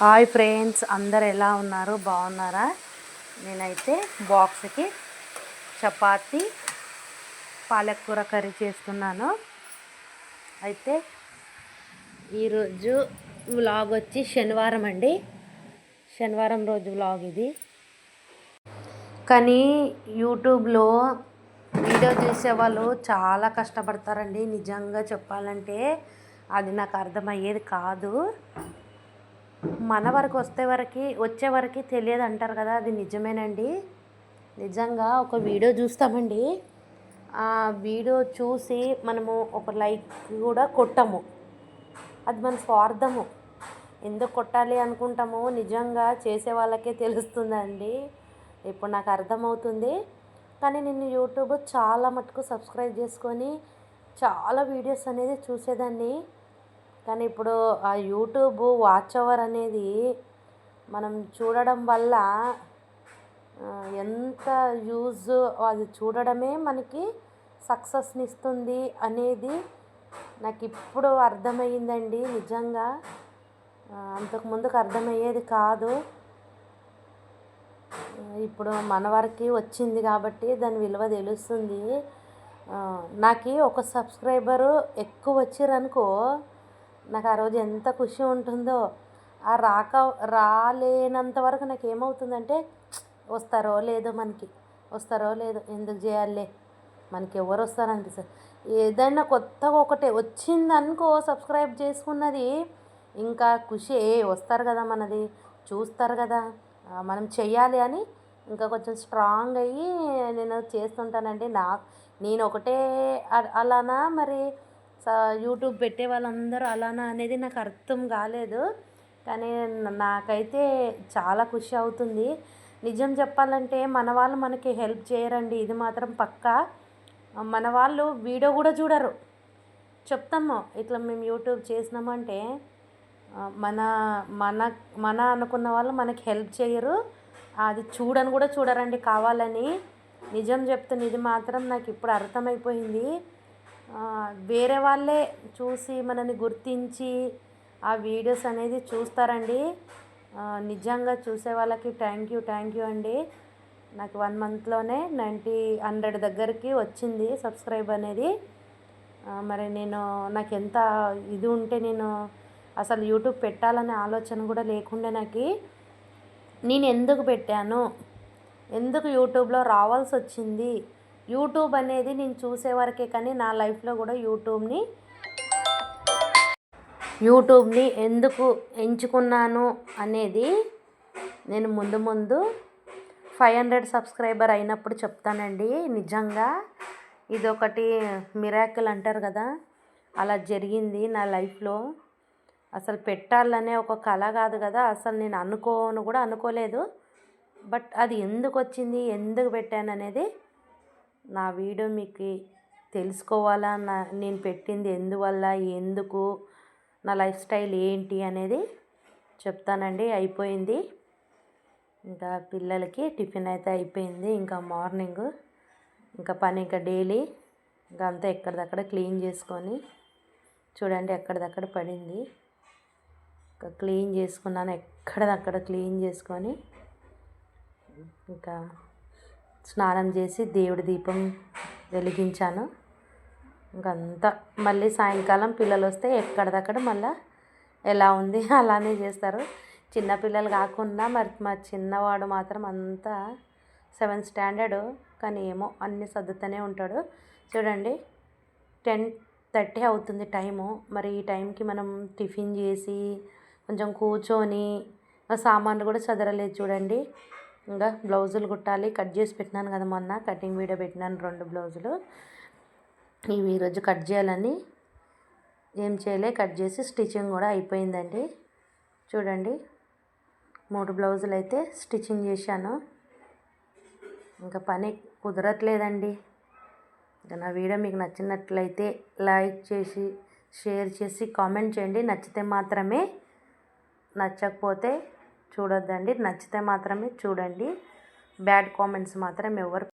Hi friends అందరు ఎలా ఉన్నారు? బాగున్నారా? నేనైతే బాక్స్కి చపాతి పాలకూర కర్రీ చేస్తున్నాను. అయితే ఈరోజు వ్లాగ్ వచ్చి శనివారం అండి. శనివారం రోజు వ్లాగ్ ఇది. కానీ యూట్యూబ్లో వీడియో చేసే వాళ్ళు చాలా కష్టపడతారండి. నిజంగా చెప్పాలంటే అది నాకు అర్థమయ్యేది కాదు. మన వరకు వస్తే వరకు వచ్చే వరకు తెలియదు అంటారు కదా అది నిజమేనండి. నిజంగా ఒక వీడియో చూస్తామండి. ఆ వీడియో చూసి మనము ఒక లైక్ కూడా కొట్టము. అది మన స్వార్థము. ఎందుకు కొట్టాలి అనుకుంటామో? నిజంగా చేసే వాళ్ళకే తెలుస్తుందండి. ఇప్పుడు నాకు అర్థమవుతుంది. కానీ నేను యూట్యూబ్ చాలా మటుకు సబ్స్క్రైబ్ చేసుకొని చాలా వీడియోస్ అనేది చూసేదాన్ని. కానీ ఇప్పుడు ఆ యూట్యూబ్ వాచ్ అవర్ అనేది మనం చూడడం వల్ల ఎంత యూజ్ అది చూడడమే మనకి సక్సెస్ని ఇస్తుంది అనేది నాకు ఇప్పుడు అర్థమయ్యిందండి నిజంగా. అంతకు ముందుకు అర్థమయ్యేది కాదు. ఇప్పుడు మన వరకు వచ్చింది కాబట్టి దాని విలువ తెలుస్తుంది. నాకు ఒక సబ్స్క్రైబరు ఎక్కువ వచ్చిరనుకో నాకు ఆ రోజు ఎంత ఖుషి ఉంటుందో ఆ రాక రాలేనంత వరకు నాకు ఏమవుతుందంటే వస్తారో లేదో మనకి వస్తారో లేదో ఎందుకు చేయాలి మనకి ఎవరు వస్తారనిపిస్తుంది ఏదైనా కొత్తగా ఒకటే వచ్చిందనుకో సబ్స్క్రైబ్ చేసుకున్నది ఇంకా ఖుషి ఏ వస్తారు కదా మనది చూస్తారు కదా మనం చెయ్యాలి అని ఇంకా కొంచెం స్ట్రాంగ్ అయ్యి నేను చేస్తుంటానండి. నా నేను ఒకటే అలానా మరి యూట్యూబ్ పెట్టే వాళ్ళందరూ అలానా అనేది నాకు అర్థం కాలేదు. కానీ నాకైతే చాలా ఖుషి అవుతుంది. నిజం చెప్పాలంటే మన వాళ్ళు మనకి హెల్ప్ చేయరండి. ఇది మాత్రం పక్కా. మన వాళ్ళు వీడియో కూడా చూడరు. చెప్తాము ఇట్లా మేము యూట్యూబ్ చేసినామంటే మన మన మన అనుకున్న వాళ్ళు మనకి హెల్ప్ చేయరు. అది చూడని కూడా చూడరండి కావాలని. నిజం చెప్తున్నది మాత్రం నాకు ఇప్పుడు అర్థమైపోయింది. వేరే వాళ్ళే చూసి మనని గుర్తించి ఆ వీడియోస్ అనేది చూస్తారండి. నిజంగా చూసే వాళ్ళకి థ్యాంక్ యూ థ్యాంక్ యూ అండి. నాకు వన్ మంత్లోనే నైంటీ హండ్రెడ్ దగ్గరికి వచ్చింది సబ్స్క్రైబ్ అనేది. మరి నేను నాకు ఎంత ఇది ఉంటే నేను అసలు యూట్యూబ్ పెట్టాలనే ఆలోచన కూడా లేకుండా నాకు. నేను ఎందుకు పెట్టాను? ఎందుకు యూట్యూబ్లో రావాల్సి వచ్చింది? యూట్యూబ్ అనేది నేను చూసే వరకే కానీ నా లైఫ్లో కూడా యూట్యూబ్ని యూట్యూబ్ని ఎందుకు ఎంచుకున్నాను అనేది నేను ముందు ముందు ఫైవ్ హండ్రెడ్ సబ్స్క్రైబర్ అయినప్పుడు చెప్తానండి. నిజంగా ఇదొకటి మిరాకిల్ అంటారు కదా అలా జరిగింది నా లైఫ్లో. అసలు పెట్టాలనే ఒక కళ కాదు కదా అసలు నేను అనుకోను కూడా అనుకోలేదు. బట్ అది ఎందుకు వచ్చింది ఎందుకు పెట్టాను అనేది నా వీడియో మీకు తెలుసుకోవాలా? నా నేను పెట్టింది ఎందువల్ల? ఎందుకు? నా లైఫ్ స్టైల్ ఏంటి? అనేది చెప్తానండి. అయిపోయింది. ఇంకా పిల్లలకి టిఫిన్ అయితే అయిపోయింది. ఇంకా మార్నింగ్ ఇంకా పని ఇంకా డైలీ. ఇంకా అంతా ఎక్కడిదక్కడ క్లీన్ చేసుకొని చూడండి ఎక్కడిదక్కడ పడింది. ఇంకా క్లీన్ చేసుకున్నాను. ఎక్కడిదక్కడ క్లీన్ చేసుకొని ఇంకా స్నానం చేసి దేవుడి దీపం వెలిగించాను. ఇంకంతా మళ్ళీ సాయంకాలం పిల్లలు వస్తే ఎక్కడిదక్కడ మళ్ళీ ఎలా ఉంది అలానే చేస్తారు. చిన్నపిల్లలు కాకుండా మరి మా చిన్నవాడు మాత్రం అంతా సెవెంత్ స్టాండర్డ్ కానీ ఏమో అన్ని సర్దుతూనే ఉంటాడు. చూడండి టెన్ థర్టీ అవుతుంది టైము. మరి ఈ టైంకి మనం టిఫిన్ చేసి కొంచెం కూర్చొని సామాన్లు కూడా చదరలేదు చూడండి. ఇంకా బ్లౌజులు కుట్టాలి. కట్ చేసి పెట్టినాను కదా మొన్న. కటింగ్ వీడియో పెట్టినాను రెండు బ్లౌజులు. ఇవి ఈరోజు కట్ చేయాలని ఏం చేయలే. కట్ చేసి స్టిచ్చింగ్ కూడా అయిపోయిందండి. చూడండి. మూడు బ్లౌజులు అయితే స్టిచ్చింగ్ చేశాను. ఇంకా పని కుదరట్లేదండి. ఇంకా నా వీడియో మీకు నచ్చినట్లయితే లైక్ చేసి షేర్ చేసి కామెంట్ చేయండి. నచ్చితే మాత్రమే నచ్చకపోతే చూడొద్దండి. నచ్చితే మాత్రమే చూడండి. బ్యాడ్ కామెంట్స్ మాత్రం ఎవరు